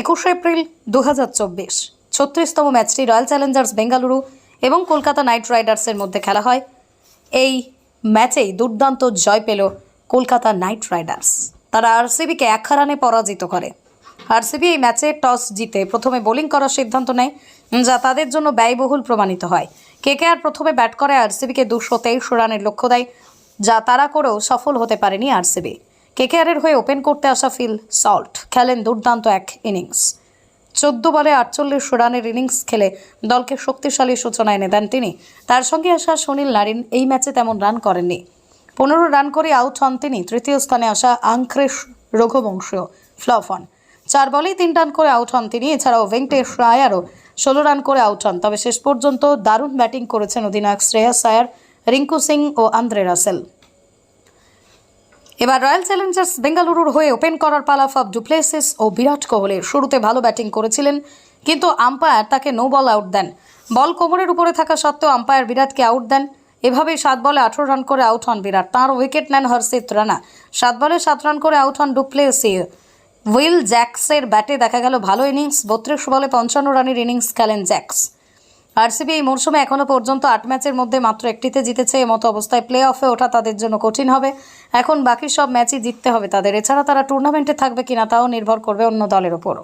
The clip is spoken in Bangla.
একুশে এপ্রিল দু হাজার চব্বিশ। ছত্রিশতম ম্যাচটি রয়্যাল চ্যালেঞ্জার্স বেঙ্গালুরু এবং কলকাতা নাইট রাইডার্সের মধ্যে খেলা হয়। এই ম্যাচেই দুর্দান্ত জয় পেল কলকাতা নাইট রাইডার্স। তারা আরসিবিকে এক রানে পরাজিত করে। আরসিবি এই ম্যাচে টস জিতে প্রথমে বোলিং করার সিদ্ধান্ত নেয়, যা তাদের জন্য ব্যয়বহুল প্রমাণিত হয়। কেকেআর প্রথমে ব্যাট করে আরসিবিকে দুশো তেইশ রানের লক্ষ্য দেয়, যা তারা করেও সফল হতে পারেনি আরসিবি। কেকেআরের হয়ে ওপেন করতে আসা ফিল সল্ট, খেলেন দুর্দান্ত এক ইনিংস। চোদ্দ বলে আটচল্লিশ রানের ইনিংস খেলে দলকে শক্তিশালী সূচনা এনে দেন তিনি। তার সঙ্গে আসা সুনীল নারিন এই ম্যাচে তেমন রান করেননি। পনেরো রান করে আউট হন তিনি। তৃতীয় স্থানে আসা আংক্রেশ রঘুবংশীয় ফ্লপ হন। চার বলেই তিন রান করে আউট হন তিনি। এছাড়াও ভেঙ্কটেশ রায়ারও ষোলো রান করে আউট হন। তবে শেষ পর্যন্ত দারুণ ব্যাটিং করেছেন অধিনায়ক শ্রেয়াস আয়ার, রিঙ্কু সিং ও আন্দ্রে রাসেল। এবার রয়্যাল চ্যালেঞ্জার্স বেঙ্গালুরুর হয়ে ওপেন করার পালা ফব ডুপ্লেসিস ও বিরাট কোহলির। শুরুতে ভালো ব্যাটিং করেছিলেন, কিন্তু আম্পায়ার তাকে নো বল আউট দেন। বল কোমরের উপরে থাকা সত্ত্বেও আম্পায়ার বিরাটকে আউট দেন। এভাবেই সাত বলে আঠেরো রান করে আউট হন বিরাট। তাঁর উইকেট নেন হর্ষিত রানা। সাত বলে সাত রান করে আউট হন ডুপ্লেসি উইল জ্যাক্সের ব্যাটে দেখা গেল ভালো ইনিংস বত্রিশ বলে পঞ্চান্ন রানের ইনিংস খেলেন জ্যাক্স। আরসিবি এই মরশুমে এখনও পর্যন্ত আট ম্যাচের মধ্যে মাত্র একটিতে জিতেছে। এমতো অবস্থায় প্লে অফে ওঠা তাদের জন্য কঠিন হবে। এখন বাকি সব ম্যাচই জিততে হবে তাদের। এছাড়া তারা টুর্নামেন্টে থাকবে কিনা তাও নির্ভর করবে অন্য দলের ওপর